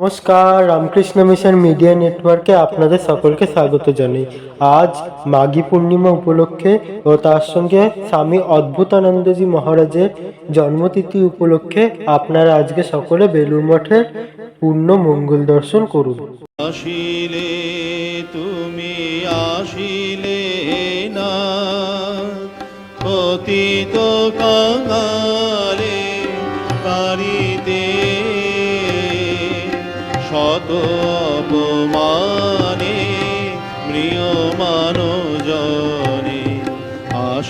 নমস্কার, Ramakrishna mission media নেটওয়ার্কে আপনাদের সকলকে স্বাগত জানাই। আজ মাঘী পূর্ণিমা উপলক্ষে ও তার সঙ্গে স্বামী অদ্ভুতানন্দজি মহারাজের জন্মতিথি উপলক্ষে আপনারা আজকে সকলে বেলুর মঠের পূর্ণ মঙ্গল দর্শন করুন। আসিলে তুমি আসিলে না কারিতে শত অপমানে মানুজনে জনে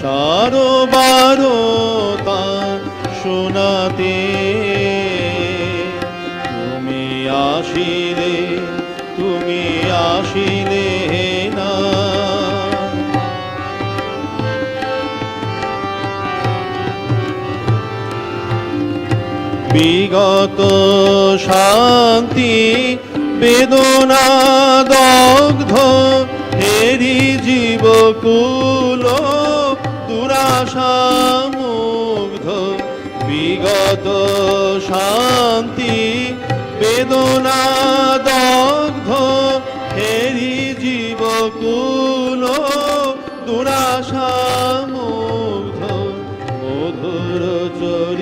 বারো বারতা শোনাতে। তুমি আসিলে তুমি আসিলে বিগত শান্তি, বেদনা, দগ্ধ, হেরি জীবকুল, দুরাশা মুগ্ধ। বিগত শান্তি, বেদনা, দগ্ধ, হেরি জীবকুল, দুরাশা মুগ্ধ। মধুর চরিতে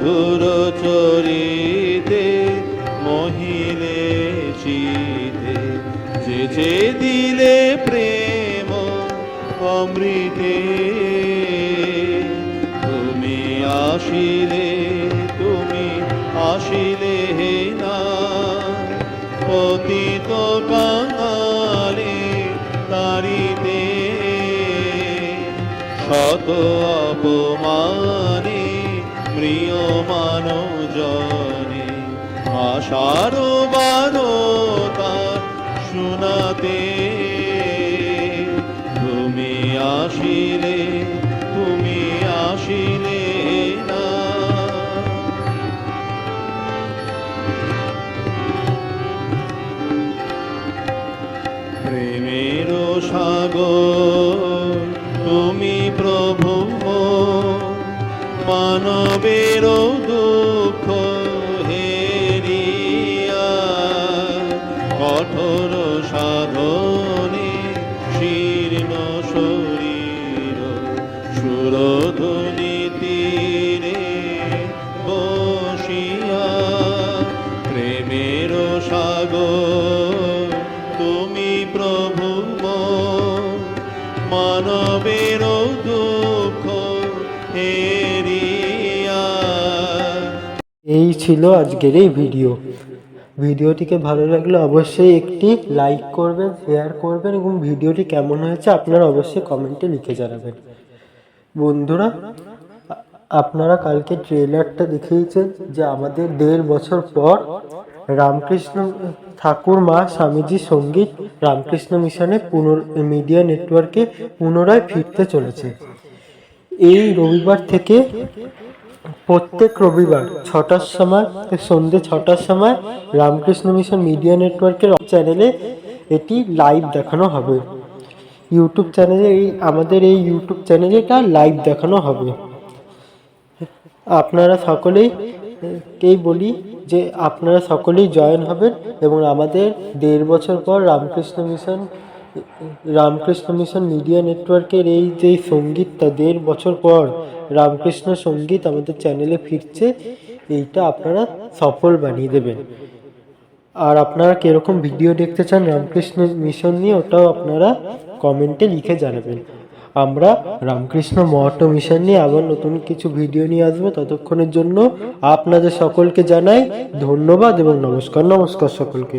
মধুর চরিতে, মহিলে চিতে। যে যে দিলে প্রেম অমৃতে, তুমি আসিলে তুমি আসিলে হে না। পতিত কাঙালে তারিতে, শত অপমানে মৃয়মান জনে আশার বারতা শোনাতে। তুমি আসিলে তুমি আসিলে না। প্রেমের সাগর তুমি প্রভু মানবের দুঃখ হেরিয়া, কঠোর সাধনে শীর্ণ শরীর সুরধুনি তীরে বসিয়া, প্রেমের সাগর তুমি প্রভু মানবের দুঃখ এই ছিল আজকের এই ভিডিও ভিডিওটিকে ভালো লাগলে অবশ্যই একটি লাইক করবেন শেয়ার করবেন এবং ভিডিওটি কেমন হয়েছে আপনারা অবশ্যই কমেন্টে লিখে জানাবেন। বন্ধুরা, আপনারা কালকে ট্রেলারটা দেখিয়েছেন যে আমাদের দেড় বছর পর রামকৃষ্ণ ঠাকুর মা স্বামীজি সংগীত রামকৃষ্ণ মিশনে পুনর মিডিয়া নেটওয়ার্কে পুনরায় ফিরতে চলেছে। এই রবিবার থেকে প্রত্যেক রবিবার ছটার সময়, সন্ধে ছটার সময় রামকৃষ্ণ মিশন মিডিয়া নেটওয়ার্কের চ্যানেলে এটি লাইভ দেখানো হবে। ইউটিউব চ্যানেলে এই, আমাদের এই ইউটিউব চ্যানেলে এটা লাইভ দেখানো হবে। আপনারা সকলেই কেই বলি যে আপনারা সকলেই জয়েন হবেন এবং আমাদের দেড় বছর পর Ramakrishna Mission Ramakrishna Mission media নেটওয়ার্কের এই যে সঙ্গীতটা দেড় বছর পর রামকৃষ্ণ সংগীত আমাদের চ্যানেলে ফিরছে, এইটা আপনারা সফল বানিয়ে দেবেন। আর আপনারা কীরকম ভিডিও দেখতে চান রামকৃষ্ণ মিশন নিয়ে, ওটাও আপনারা কমেন্টে লিখে জানাবেন। আমরা রামকৃষ্ণ মঠ মিশন নিয়ে আবার নতুন কিছু ভিডিও নিয়ে আসব। ততক্ষণের জন্য আপনাদের সকলকে জানাই ধন্যবাদ এবং নমস্কার নমস্কার সকলকে।